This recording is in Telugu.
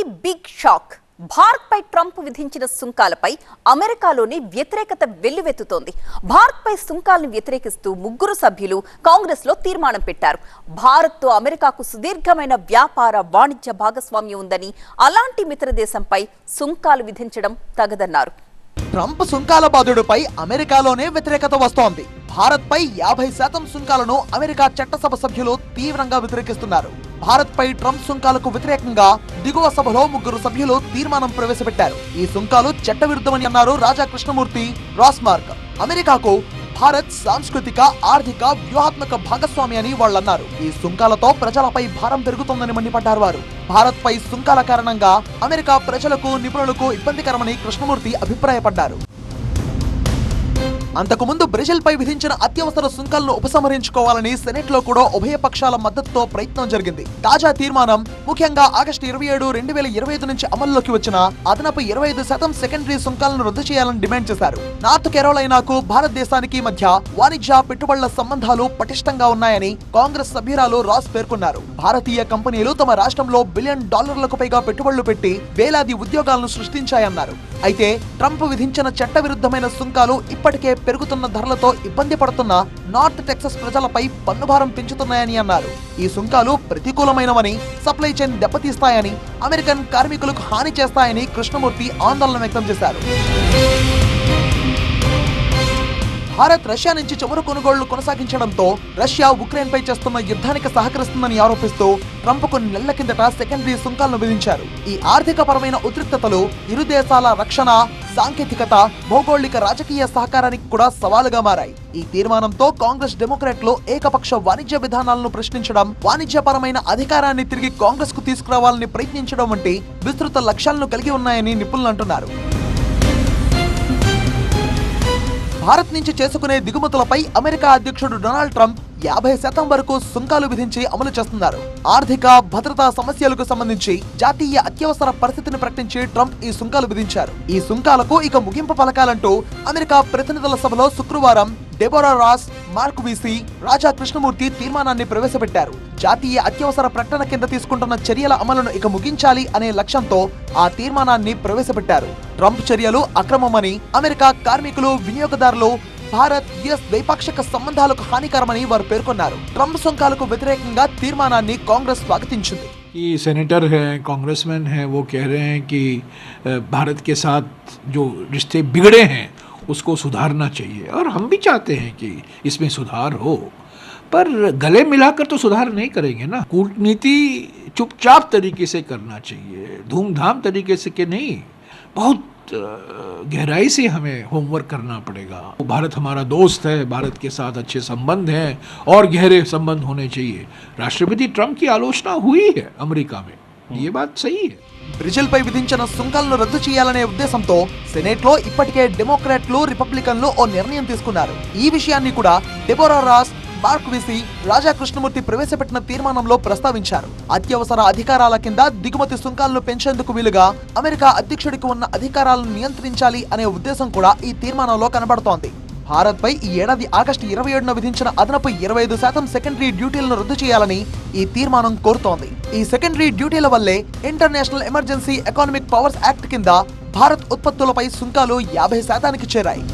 కి బిగ్ షాక్. భారత్పై ట్రంప్ విధించిన సుంకాలపై అమెరికాలోని వ్యతిరేకత వెల్లువెత్తుతోంది. భారత్పై సుంకాలను వ్యతిరేకిస్తూ ముగ్గురు సభ్యులు కాంగ్రెస్లో తీర్మానం పెట్టారు. భారత్తో అమెరికాకు సుదీర్ఘమైన వ్యాపార వాణిజ్య భాగస్వామ్యం ఉందని అలాంటి మిత్ర దేశంపై సుంకాలు విధించడం తగదన్నారు. ట్రంప్ సుంకాల బాధుడుపై అమెరికాలోనే వ్యతిరేకత వస్తోంది. భారత్పై యాభై శాతం సుంకాలను అమెరికా చట్టసభ సభ్యులు తీవ్రంగా వ్యతిరేకిస్తున్నారు. భారత్పై ట్రంప్ సుంకాలకు వ్యతిరేకంగా దిగువ సభలో ముగ్గురు సభ్యులు తీర్మానం ప్రవేశపెట్టారు. ఈ సుంకాలు చట్టవిరుద్ధమని అన్నారు రాజా కృష్ణమూర్తి రాస్మార్క్. అమెరికాకు భారత్ సాంస్కృతిక ఆర్థిక వ్యూహాత్మక భాగస్వామి అని వాళ్ళన్నారు. ఈ సుంకాలతో ప్రజలపై భారం పెరుగుతోందని మండిపడ్డారు వారు. భారత్ పై సుంకాల కారణంగా అమెరికా ప్రజలకు నిపుణులకు ఇబ్బందికరమని కృష్ణమూర్తి అభిప్రాయపడ్డారు. అంతకుముందు బ్రెజిల్పై విధించిన అత్యవసర సుంకాలను ఉపసంహరించుకోవాలని సెనెట్లో కూడా ఉభయ పక్షాల మద్దతుతో ప్రయత్నం జరిగింది. తాజా తీర్మానం ముఖ్యంగా ఆగస్టు ఇరవై ఏడు రెండు వేల ఇరవై ఐదు నుంచి అమల్లోకి వచ్చిన అదనపు ఇరవై ఐదు శాతం సెకండరీ సుంకాలను రద్దు చేయాలని డిమాండ్ చేశారు. నార్త్ కెరోలైనాకు భారతదేశానికి మధ్య వాణిజ్య పెట్టుబడుల సంబంధాలు పటిష్టంగా ఉన్నాయని కాంగ్రెస్ సభ్యురాలు రాస్ పేర్కొన్నారు. భారతీయ కంపెనీలు తమ రాష్ట్రంలో బిలియన్ డాలర్లకు పైగా పెట్టుబడులు పెట్టి వేలాది ఉద్యోగాలను సృష్టించాయన్నారు. అయితే ట్రంప్ విధించిన చట్టవిరుద్ధమైన సుంకాలు ఇప్పటికే పెరుగుతున్న ధరలతో ఇబ్బంది పడుతున్న నార్త్ టెక్సస్ ప్రజలపై పన్నుభారం పెంచుతున్నాయని అన్నారు. ఈ సుంకాలు ప్రతికూలమైనవని సప్లై చైన్ దెబ్బతీస్తాయని అమెరికన్ కార్మికులకు హాని చేస్తాయని కృష్ణమూర్తి ఆందోళన వ్యక్తం చేశారు. భారత్ రష్యా నుంచి చమురు కొనుగోళ్ళు కొనసాగించడంతో రష్యా ఉక్రెయిన్ పై చేస్తున్న యుద్ధానికి సహకరిస్తుందని ఆరోపిస్తూ ట్రంప్ కొన్ని నెలల కిందట సెకండరీ సుంకాలను విధించారు. ఈ ఆర్థిక పరమైన ఉద్రిక్తతలు ఇరు దేశాల రక్షణ సాంకేతికత భౌగోళిక రాజకీయ సహకారానికి కూడా సవాలుగా మారాయి. ఈ తీర్మానంతో కాంగ్రెస్ డెమోక్రాట్లు ఏకపక్ష వాణిజ్య విధానాలను ప్రశ్నించడం వాణిజ్యపరమైన అధికారాన్ని తిరిగి కాంగ్రెస్కు తీసుకురావాలని ప్రయత్నించడం వంటి విస్తృత లక్ష్యాలను కలిగి ఉన్నాయని నిపుణులు అంటున్నారు. భారత్ నుంచి చేసుకునే దిగుమతులపై అమెరికా అధ్యక్షుడు డొనాల్డ్ ట్రంప్ యాభై శాతం వరకు సుంకాలు విధించి అమలు చేస్తున్నారు. ఆర్థిక భద్రతా సమస్యలకు సంబంధించి జాతీయ అత్యవసర పరిస్థితిని ప్రకటించి ట్రంప్ ఈ సుంకాలు విధించారు. ఈ సుంకాలకు ఇక ముగింపు పలకాలంటూ అమెరికా ప్రతినిధుల సభలో శుక్రవారం Deborah Ross Marc Veasey Raja Krishnamoorthi తీర్మానాన్ని ప్రవేశపెట్టారు జాతీయ అత్యవసర ప్రకటన కింద తీసుకుంటున్న చర్యల అమలును ఇక ముగించాలి అనే లక్ష్యంతో ఆ తీర్మానాన్ని ప్రవేశపెట్టారు ట్రంప్ చర్యలు అక్రమమని అమెరికా కార్మికులు వినియోగదారులు భారత్ యుఎస్ ద్వైపాక్షిక సంబంధాలకు హానికరమని వారు పేర్కొన్నారు ట్రంప్ సుంకాలకు వ్యతిరేకంగా తీర్మానాన్ని కాంగ్రెస్ స్వాగతించింది कि सेनेटर हैं कांग्रेसमैन हैं वो कह रहे हैं कि अ, भारत के साथ जो रिश्ते बिगड़े हैं उसको सुधारना चाहिए। और हम भी चाहते हैं कि इसमें सुधार हो। पर गले मिलाकर तो सुधार नहीं करेंगे ना। कूटनीति चुपचाप तरीके से करना चाहिए। धूमधाम तरीके से के नहीं, बहुत गहराई से हमें होमवर्क करना पड़ेगा। भारत हमारा दोस्त है, भारत के साथ अच्छे संबंध हैं, और गहरे संबंध होने चाहिए। राष्ट्रपति ट्रंप की आलोचना हुई है अमेरिका में। ये बात सही है। బ్రెజిల్పై విధించిన సుంకాలను రద్దు చేయాలనే ఉద్దేశంతో సెనేట్లో ఇప్పటికే డెమోక్రాట్లు రిపబ్లికన్లు ఓ నిర్ణయం తీసుకున్నారు. ఈ విషయాన్ని కూడా Deborah Ross Mark Veasey Raja Krishnamoorthi ప్రవేశపెట్టిన తీర్మానంలో ప్రస్తావించారు. అత్యవసర అధికారాల కింద దిగుమతి సుంకాలను పెంచేందుకు వీలుగా అమెరికా అధ్యక్షుడికి ఉన్న అధికారాలను నియంత్రించాలి అనే ఉద్దేశం కూడా ఈ తీర్మానంలో కనబడుతోంది. భారత్పై ఈ ఏడాది ఆగస్టు ఇరవై ఏడున విధించిన అదనపు ఇరవై ఐదు శాతం సెకండరీ డ్యూటీలను రద్దు చేయాలని ఈ తీర్మానం కోరుతోంది. ఈ సెకండరీ డ్యూటీల వల్లే International Emergency Economic Powers Act కింద భారత్ ఉత్పత్తులపై సుంకాలు యాభై శాతానికి చేరాయి.